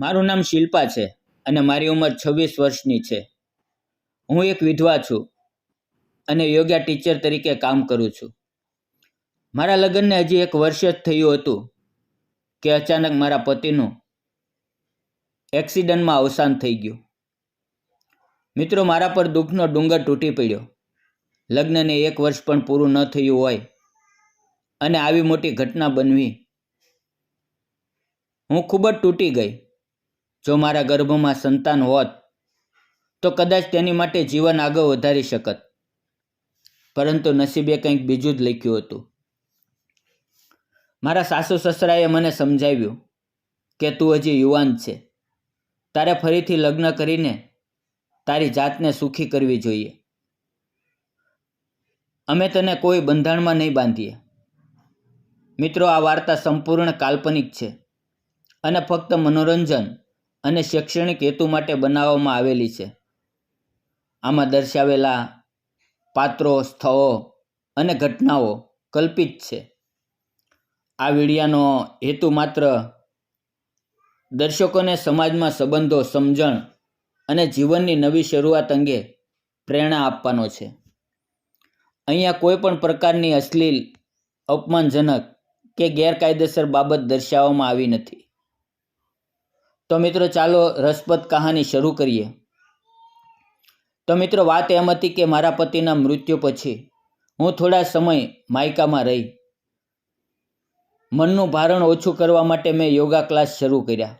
મારું નામ શિલ્પા છે અને મારી ઉંમર છવ્વીસ વર્ષની છે. હું એક વિધવા છું અને યોગ્યા ટીચર તરીકે કામ કરું છું. મારા લગ્નને હજી એક વર્ષ જ થયું હતું કે અચાનક મારા પતિનું એક્સિડન્ટમાં અવસાન થઈ ગયું. મિત્રો, મારા પર દુઃખનો ડુંગર તૂટી પડ્યો. લગ્નને એક વર્ષ પણ પૂરું ન થયું હોય અને આવી મોટી ઘટના બનવી હું ખૂબ જ તૂટી ગઈ. જો મારા ગર્ભમાં સંતાન હોત, તો કદાચ તેની માટે જીવન આગળ વધારી શકત. પરંતુ નસીબે કંઈક બીજું જ લખ્યું હતું. મારા સાસુ સસરાએ મને સમજાવ્યું કે તું હજી યુવાન છે. તારે ફરીથી લગ્ન કરીને તારી જાતને સુખી કરવી જોઈએ. અમે તને કોઈ બંધાણમાં નહીં બાંધીએ. મિત્રો, આ વાર્તા સંપૂર્ણ કાલ્પનિક છે અને ફક્ત મનોરંજન અને શૈક્ષણિક હેતુ માટે બનાવવામાં આવેલી છે. આમાં દર્શાવેલા પાત્રો, સ્થળો અને ઘટનાઓ કલ્પિત છે. આ વિડિયાનો હેતુ માત્ર દર્શકોને સમાજમાં સંબંધો સમજણ અને જીવનની નવી શરૂઆત અંગે પ્રેરણા આપવાનો છે. અહીંયા કોઈ પણ પ્રકારની અશ્લીલ, અપમાનજનક કે ગેરકાયદેસર બાબત દર્શાવવામાં આવી નથી. તો મિત્રો ચાલો રસપ્રદ કહાની શરૂ કરીએ. તો મિત્રો વાત એમ હતી કે મારા પતિના મૃત્યુ પછી હું થોડા સમય માયકામાં રહી. મનનું ભારણ ઓછું કરવા માટે મેં યોગા ક્લાસ શરૂ કર્યા.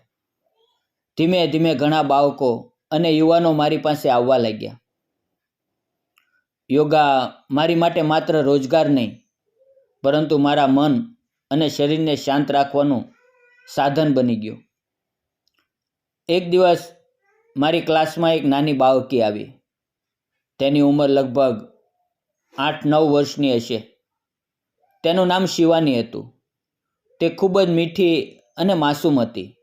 ધીમે ધીમે ઘણા બાળકો અને યુવાનો મારી પાસે આવવા લાગ્યા. યોગા મારી માટે માત્ર રોજગાર નહીં, પરંતુ મારા મન અને શરીરને શાંત રાખવાનું સાધન બની ગયું. એક દિવસ મારી ક્લાસમાં એક નાની બાળકી આવી. તેની ઉંમર લગભગ આઠ નવ વર્ષની હશે. તેનું નામ શિવાની હતું. તે ખૂબ જ મીઠી અને માસૂમ હતી.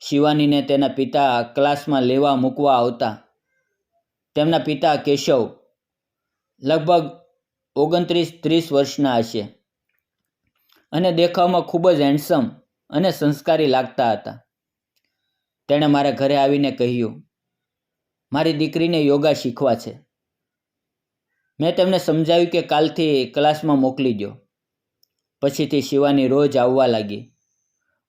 શિવાનીને તેના પિતા ક્લાસમાં લેવા મૂકવા આવતા તેમના પિતા કેશવ લગભગ ઓગણત્રીસ ત્રીસ વર્ષના હશે અને દેખાવમાં ખૂબ જ હેન્ડસમ અને સંસ્કારી લાગતા હતા. તેણે મારા ઘરે આવીને કહ્યું, મારી દીકરીને યોગા શીખવા છે. મેં તેમને સમજાવ્યું કે કાલથી ક્લાસમાં મોકલી દો પછીથી શિવાની રોજ આવવા લાગી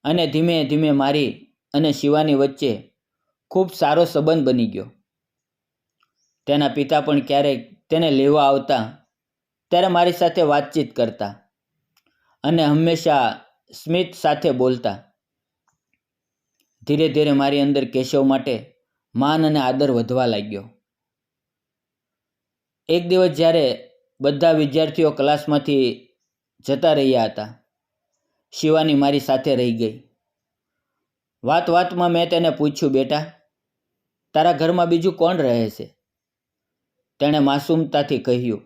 અને ધીમે ધીમે મારી અને શિવાની વચ્ચે ખૂબ સારો સંબંધ બની ગયો. તેના પિતા પણ ક્યારેક તેને લેવા આવતા ત્યારે મારી સાથે વાતચીત કરતા અને હંમેશા સ્મિત સાથે બોલતા. ધીરે ધીરે મારી અંદર કેશવ માટે માન અને આદર વધવા લાગ્યો. એક દિવસ જ્યારે બધા વિદ્યાર્થીઓ ક્લાસમાંથી જતા રહ્યા હતા, શિવાની મારી સાથે રહી ગઈ. વાત વાતમાં મેં તેને પૂછ્યું, બેટા, તારા ઘરમાં બીજું કોણ રહે છે? તેણે માસૂમતાથી કહ્યું,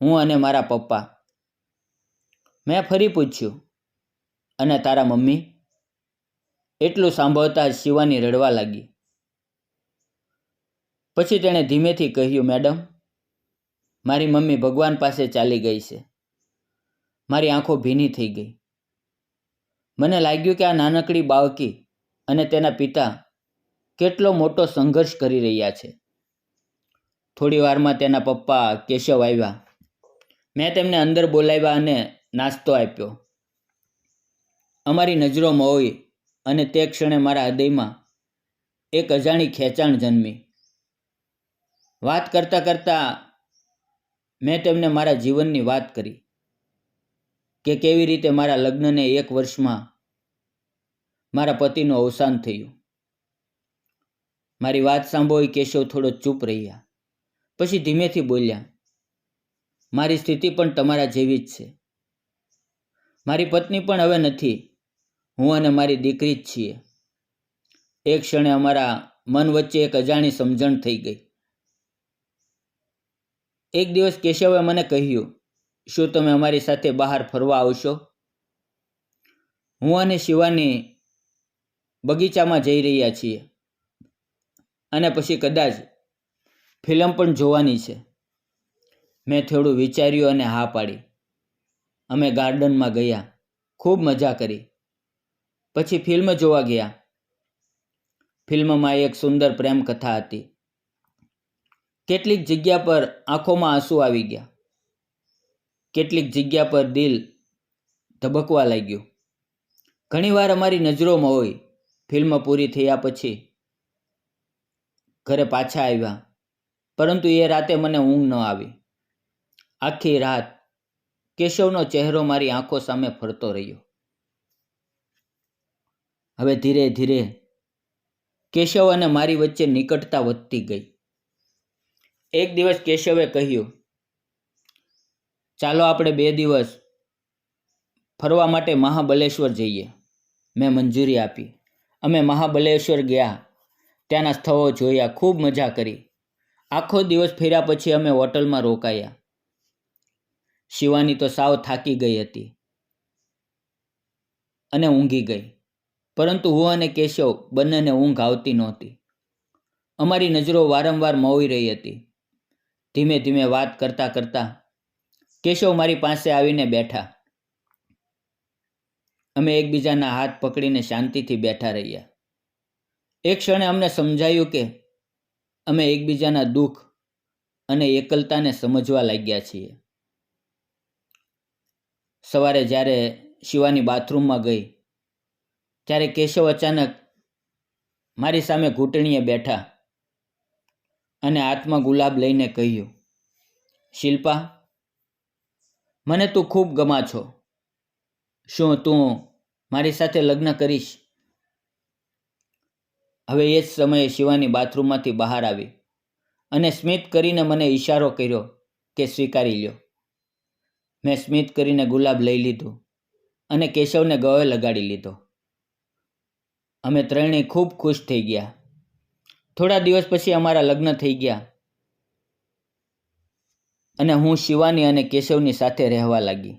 હું અને મારા પપ્પા. મેં ફરી પૂછ્યું, અને તારા મમ્મી? એટલું સાંભળતા જ શિવાની રડવા લાગી. પછી તેણે ધીમેથી કહ્યું, મેડમ, મારી મમ્મી ભગવાન પાસે ચાલી ગઈ છે. મારી આંખો ભીની થઈ ગઈ. મને લાગ્યું કે આ નાનકડી બાળકી અને તેના પિતા કેટલો મોટો સંઘર્ષ કરી રહ્યા છે. થોડી વારમાં તેના પપ્પા કેશવ આવ્યા. મેં તેમને અંદર બોલાવ્યા અને નાસ્તો આપ્યો. અમારી નજરોમાં હોય અને તે ક્ષણે મારા હૃદયમાં એક અજાણી ખેંચાણ જન્મી. વાત કરતાં કરતાં મેં તેમને મારા જીવનની વાત કરી કે કેવી રીતે મારા લગ્નને એક વર્ષમાં મારા પતિનું અવસાન થયું. મારી વાત સાંભળી કેશવ થોડો ચૂપ રહ્યા. પછી ધીમેથી બોલ્યા, મારી સ્થિતિ પણ તમારા જેવી જ છે. મારી પત્ની પણ હવે નથી. હું અને મારી દીકરી જ છીએ. એક ક્ષણે અમારા મન વચ્ચે એક અજાણી સમજણ થઈ ગઈ. એક દિવસ કેશવે મને કહ્યું, શું તમે અમારી સાથે બહાર ફરવા આવશો? હું અને શિવાની બગીચામાં જઈ રહ્યા છીએ. અને પછી કદાચ ફિલ્મ પણ જોવાની છે. મેં થોડું વિચાર્યું અને હા પાડી. અમે ગાર્ડનમાં ગયા. ખૂબ મજા કરી. પછી ફિલ્મ જોવા ગયા. ફિલ્મમાં એક સુંદર પ્રેમ કથા હતી. કેટલીક જગ્યા પર આંખોમાં આંસુ આવી ગયા. કેટલીક જગ્યા પર દિલ ધબકવા લાગ્યું. ઘણીવાર અમારી નજરોમાં હોય, ફિલ્મ પૂરી થયા પછી ઘરે પાછા આવ્યા, પરંતુ એ રાતે મને ઊંઘ ન આવી. આખી રાત કેશવનો ચહેરો મારી આંખો સામે ફરતો રહ્યો. હવે ધીરે ધીરે કેશવ અને મારી વચ્ચે નિકટતા વધતી ગઈ. એક દિવસ કેશવે કહ્યું, ચાલો આપણે બે દિવસ ફરવા માટે મહાબલેશ્વર જઈએ. મેં મંજૂરી આપી. અમે મહાબલેશ્વર ગયા. ત્યાંના સ્થળો જોયા, ખૂબ મજા કરી. આખો દિવસ ફેર્યા પછી અમે હોટલમાં રોકાયા. શિવાની તો સાવ થાકી ગઈ હતી અને ઊંઘી ગઈ. પરંતુ હું અને કેશવ બંનેને ઊંઘ આવતી નહોતી. અમારી નજરો વારંવાર મોવી રહી હતી. ધીમે ધીમે વાત કરતા કરતા કેશવ મારી પાસે આવીને બેઠા. અમે એકબીજાના હાથ પકડીને શાંતિથી બેઠા રહ્યા. એક ક્ષણે અમને સમજાયું કે અમે એકબીજાના દુઃખ અને એકલતાને સમજવા લાગ્યા છીએ. સવારે જ્યારે શિવાની બાથરૂમમાં ગઈ ત્યારે કેશવ અચાનક મારી સામે ઘૂંટણીએ બેઠા અને હાથમાં ગુલાબ લઈને કહ્યું, શિલ્પા, મને તું ખૂબ ગમા છો. શું તું મારી સાથે લગ્ન કરીશ? હવે એ જ સમયે શિવાની બાથરૂમમાંથી બહાર આવી અને સ્મિત કરીને મને ઈશારો કર્યો કે સ્વીકારી લ્યો. મેં સ્મિત કરીને ગુલાબ લઈ લીધું અને કેશવને ગળે લગાડી લીધો. અમે ત્રણેય ખૂબ ખુશ થઈ ગયા. થોડા દિવસ પછી અમારા લગ્ન થઈ ગયા. અને હું શિવાની અને કેશવની સાથે રહેવા લાગી.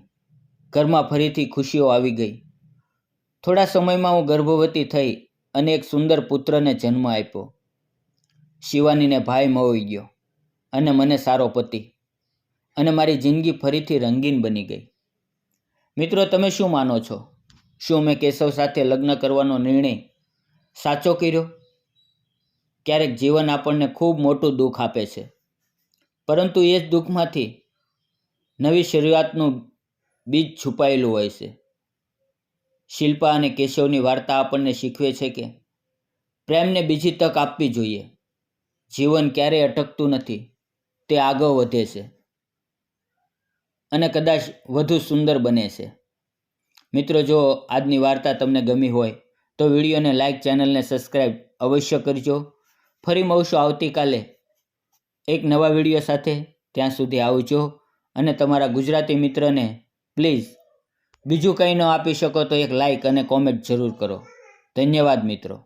ઘરમાં ફરીથી ખુશીઓ આવી ગઈ. થોડા સમયમાં હું ગર્ભવતી થઈ અને એક સુંદર પુત્રને જન્મ આપ્યો. શિવાનીને ભાઈ મળી ગયો અને મને સારો પતિ. અને મારી જિંદગી ફરીથી રંગીન બની ગઈ. મિત્રો, તમે શું માનો છો? શું મેં કેશવ સાથે લગ્ન કરવાનો નિર્ણય સાચો કર્યો. ક્યારેક જીવન આપણને ખૂબ મોટું દુઃખ આપે છે. પરંતુ એ જ દુઃખમાંથી નવી શરૂઆતનું બીજ છુપાયેલું હોય છે. શિલ્પા અને કેશવની વાર્તા આપણને શીખવે છે કે પ્રેમને બીજી તક આપવી જોઈએ. જીવન ક્યારેય અટકતું નથી, તે આગળ વધે છે. અને કદાચ વધુ સુંદર બને છે. મિત્રો, જો આજની વાર્તા તમને ગમી હોય તો વિડીયોને લાઇક ચેનલને સબસ્ક્રાઈબ અવશ્ય કરજો. ફરી મળશું આવતીકાલે એક નવા વીડિયો સાથે. ત્યાં સુધી આવજો. અને તમારા ગુજરાતી મિત્રને પ્લીઝ બીજું કંઈ ન આપી શકો તો એક લાઈક અને કોમેન્ટ જરૂર કરો. ધન્યવાદ મિત્રો.